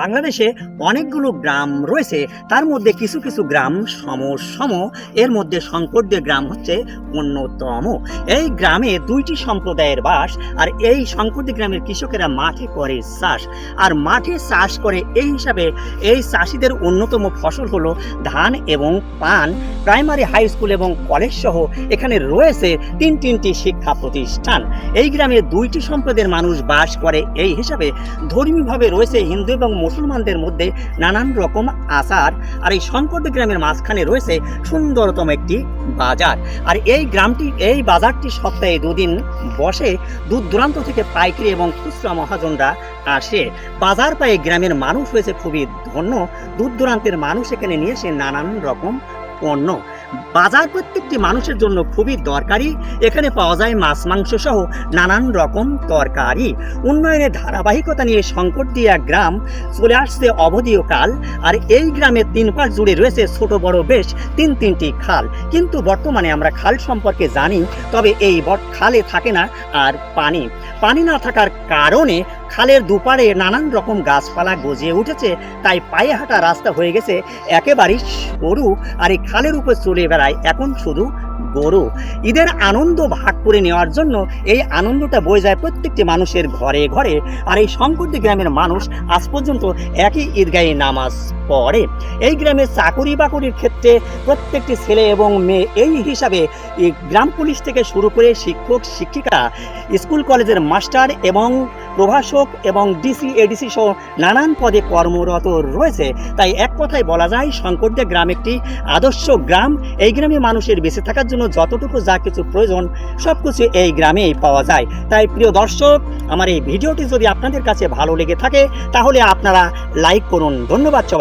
বাংলাদেশে অনেকগুলো গ্রাম রয়েছে, তার মধ্যে কিছু কিছু গ্রাম সম সম এর মধ্যে শঙ্করদের গ্রাম হচ্ছে অন্যতম। এই গ্রামে দুইটি সম্প্রদায়ের বাস, আর এই শঙ্করদের গ্রামের কৃষকেরা মাঠে করে চাষ। আর মাঠে চাষ করে এই হিসাবে এই চাষিদের অন্যতম ফসল হলো ধান এবং পান। প্রাইমারি, হাই স্কুল এবং কলেজ সহ এখানে রয়েছে তিন তিনটি শিক্ষা প্রতিষ্ঠান। এই গ্রামে দুইটি সম্প্রদায়ের মানুষ বাস করে। এই হিসাবে ধর্মীয়ভাবে রয়েছে হিন্দু এবং মুসলমানদের মধ্যে নানান রকম আচার, আর এই শঙ্করদের গ্রামের মাঝখানে রয়েছে সুন্দরতম একটি বাজার। আর এই গ্রামটি, এই বাজারটি সপ্তাহে দুদিন বসে দূর দূরান্ত থেকে পাইকারি এবং খুচরা মহাজনরা আসে। বাজার পায়ে গ্রামের মানুষ হয়েছে খুবই ধন্য। দূর দূরান্তের মানুষ এখানে নিয়ে এসে নানান রকম পণ্য। বাজার প্রত্যেকটি মানুষের জন্য খুবই দরকারি। এখানে পাওয়া যায় মাছ, মাংস সহ নানান রকম তরকারি। উন্নয়নের ধারাবাহিকতা নিয়ে সংকট শঙ্করদিয়া গ্রাম চলে আসছে অবধিও কাল। আর এই গ্রামের তিন পাশ জুড়ে রয়েছে ছোট, বড় বেশ তিন তিনটি খাল। কিন্তু বর্তমানে আমরা খাল সম্পর্কে জানি, তবে এই খালে থাকে না আর পানি। পানি না থাকার কারণে খালের দুপারে নানান রকম গাছপালা গজিয়ে উঠেছে, তাই পায়ে হাঁটা রাস্তা হয়ে গেছে একেবারেই সরু আর এই খালের উপর চলে বেড়ায় এখন শুধু গরু। ঈদের আনন্দ ভাগ করে নেওয়ার জন্য এই আনন্দটা বয়ে যায় প্রত্যেকটি মানুষের ঘরে ঘরে। আর এই শঙ্করদি গ্রামের মানুষ আজ পর্যন্ত একই ঈদগাহে নামাজ পড়ে এই গ্রামে চাকরি বাকরির ক্ষেত্রে প্রত্যেকটি ছেলে এবং মেয়ে এই হিসাবে গ্রাম পুলিশ থেকে শুরু করে শিক্ষক, শিক্ষিকা, স্কুল কলেজের মাস্টার এবং প্রভাষক এবং ডিসি, এডিসি সহ নানান পদে কর্মরত রয়েছে। তাই এক কথায় বলা যায় শঙ্করদের গ্রাম একটি আদর্শ গ্রাম। এই গ্রামে মানুষের বেঁচে থাকার জন্য যতটুকু যা কিছু প্রয়োজন সব কিছু এই গ্রামেই পাওয়া যায়। তাই প্রিয় দর্শক, আমার এই ভিডিওটি যদি আপনাদের কাছে ভালো লেগে থাকে, তাহলে আপনারা লাইক করুন। ধন্যবাদ সবাই।